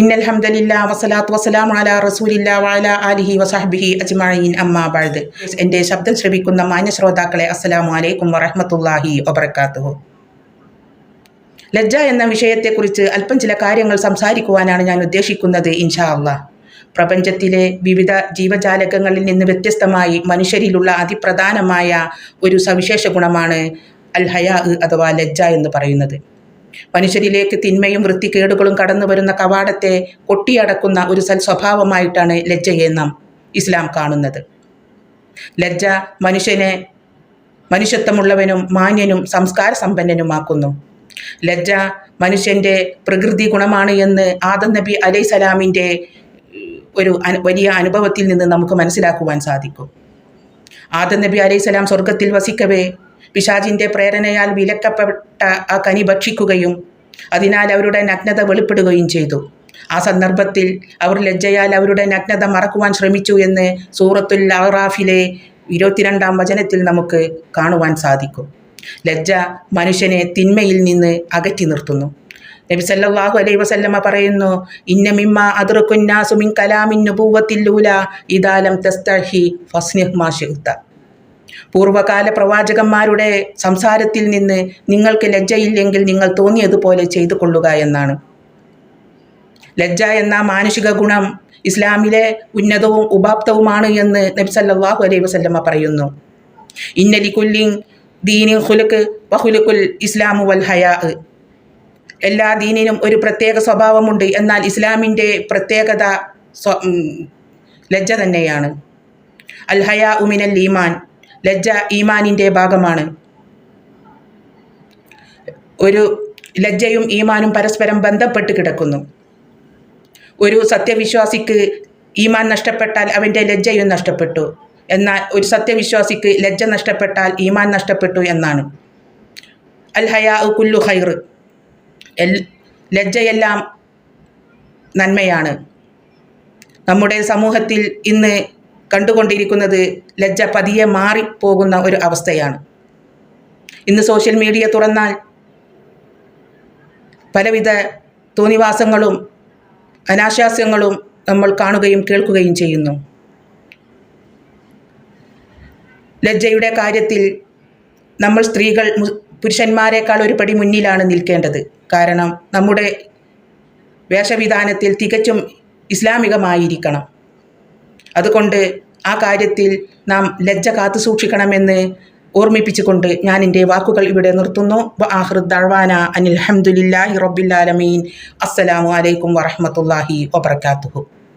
ഇന്നൽ വസലാത്തു വസ്സലാം അലാ റസൂലില്ലാ വഅല ആലിഹി വസഹ്ബിഹി അമ്മാ ബഅദ്. എന്റെ ശബ്ദം ശ്രവിക്കുന്ന മാന്യ ശ്രോതാക്കളെ അസ്സലാമു അലൈക്കും വറഹമത്തല്ലാഹി വബറകാതുഹു. ലജ്ജ എന്ന വിഷയത്തെക്കുറിച്ച് അല്പം ചില കാര്യങ്ങൾ സംസാരിക്കുവാനാണ് ഞാൻ ഉദ്ദേശിക്കുന്നത് ഇൻഷാ അള്ളാഹ് പ്രപഞ്ചത്തിലെ വിവിധ ജീവജാലകങ്ങളിൽ നിന്ന് വ്യത്യസ്തമായി മനുഷ്യരിലുള്ള അതിപ്രധാനമായ ഒരു സവിശേഷ ഗുണമാണ് അൽ ഹയാ അഥവാ ലജ്ജ എന്ന് പറയുന്നത്. മനുഷ്യരിലേക്ക് തിന്മയും വൃത്തികേടുകളും കടന്നു വരുന്ന കവാടത്തെ കൊട്ടിയടക്കുന്ന ഒരു സൽ സ്വഭാവമായിട്ടാണ് ലജ്ജയെ നാം ഇസ്ലാം കാണുന്നത്. ലജ്ജ മനുഷ്യനെ മനുഷ്യത്വമുള്ളവനും മാന്യനും സംസ്കാര സമ്പന്നനുമാക്കുന്നു ലജ്ജ മനുഷ്യന്റെ പ്രകൃതി ഗുണമാണ് എന്ന് ആദം നബി അലൈഹി സലാമിന്റെ ഒരു വലിയ അനുഭവത്തിൽ നിന്ന് നമുക്ക് മനസ്സിലാക്കുവാൻ സാധിക്കും. ആദം നബി അലൈഹി സ്വലാം സ്വർഗത്തിൽ വസിക്കവേ പിശാജിന്റെ പ്രേരണയാൽ വിലക്കപ്പെട്ട ആ കനി ഭക്ഷിക്കുകയും അതിനാൽ അവരുടെ നഗ്നത വെളിപ്പെടുകയും ചെയ്തു. ആ സന്ദർഭത്തിൽ അവർ ലജ്ജയാൽ അവരുടെ നഗ്നത മറക്കുവാൻ ശ്രമിച്ചു എന്ന് സൂറത്തുൽ അറാഫിലെ ഇരുപത്തിരണ്ടാം വചനത്തിൽ നമുക്ക് കാണുവാൻ സാധിക്കും. ലജ്ജ മനുഷ്യനെ തിന്മയിൽ നിന്ന് അകറ്റി നിർത്തുന്നു. നബി സല്ലല്ലാഹു അലൈഹി വസല്ലമ പറയുന്നു ഇന്ന മിമ്മ അദ്റക്കുന്നാസു മിൻ കലാമിൻ നുബുവത്തില്ലൂല ഇദാലം തസ്തഹി ഫസ്നിഹ് മാ ശിഅ്ത. പൂർവകാല പ്രവാചകന്മാരുടെ സംസാരത്തിൽ നിന്ന് നിങ്ങൾക്ക് ലജ്ജയില്ലെങ്കിൽ നിങ്ങൾ തോന്നിയതുപോലെ ചെയ്തു കൊള്ളുക എന്നാണ്. ലജ്ജ എന്ന മാനുഷിക ഗുണം ഇസ്ലാമിലെ ഉന്നതവും ഉപാപ്തവുമാണ് എന്ന് നബ്സല്ലാഹു അലൈ വസല്ലമ്മ വസല്ലമ പറയുന്നു. ഇന്നലി കുല്ലിങ് ദീനി ഹുലുക്ക് വഹുലുക്കുൽ ഇസ്ലാമു വൽ ഹയാ. എല്ലാ ദീനിനും ഒരു പ്രത്യേക സ്വഭാവമുണ്ട്. എന്നാൽ ഇസ്ലാമിന്റെ പ്രത്യേകത ലജ്ജ തന്നെയാണ്. അൽ ഹയാ ഉമിനൽ ഈമാൻ. ലജ്ജ ഈമാനിന്റെ ഭാഗമാണ്. ഒരു ലജ്ജയും ഈമാനും പരസ്പരം ബന്ധപ്പെട്ട് കിടക്കുന്നു. ഒരു സത്യവിശ്വാസിക്ക് ഈമാൻ നഷ്ടപ്പെട്ടാൽ അവന്റെ ലജ്ജയും നഷ്ടപ്പെട്ടു. എന്നാൽ ഒരു സത്യവിശ്വാസിക്ക് ലജ്ജ നഷ്ടപ്പെട്ടാൽ ഈമാൻ നഷ്ടപ്പെട്ടു എന്നാണ്. അൽ ഹയാ കുല്ലു ഹൈർ എൽ ലജ്ജയെല്ലാം നന്മയാണ്. നമ്മുടെ സമൂഹത്തിൽ ഇന്ന് കണ്ടുകൊണ്ടിരിക്കുന്നത് ലജ്ജ പതിയെ മാറിപ്പോകുന്ന ഒരു അവസ്ഥയാണ്. ഇന്ന് സോഷ്യൽ മീഡിയ തുറന്നാൽ പലവിധ തോന്നിവാസങ്ങളും അനാശാസ്യങ്ങളും നമ്മൾ കാണുകയും കേൾക്കുകയും ചെയ്യുന്നു. ലജ്ജയുടെ കാര്യത്തിൽ നമ്മൾ സ്ത്രീകൾ പുരുഷന്മാരെക്കാൾ ഒരു പടി മുന്നിലാണ് നിൽക്കേണ്ടത്. കാരണം നമ്മുടെ വേഷവിധാനത്തിൽ തികച്ചും ഇസ്ലാമികമായിരിക്കണം. അതുകൊണ്ട് ആ കാര്യത്തിൽ നാം ലജ്ജ കാത്തു സൂക്ഷിക്കണമെന്ന് ഓർമ്മിപ്പിച്ചുകൊണ്ട് ഞാൻ എന്റെ വാക്കുകൾ ഇവിടെ നിർത്തുന്നു. ആഹൃദ്വാന അനിൽ ഹംദുലില്ലാഹി റബ്ബിൽ ആലമീൻ. അസ്സലാമു അലൈക്കും വറഹ്മത്തുള്ളാഹി വബർക്കാത്തുഹു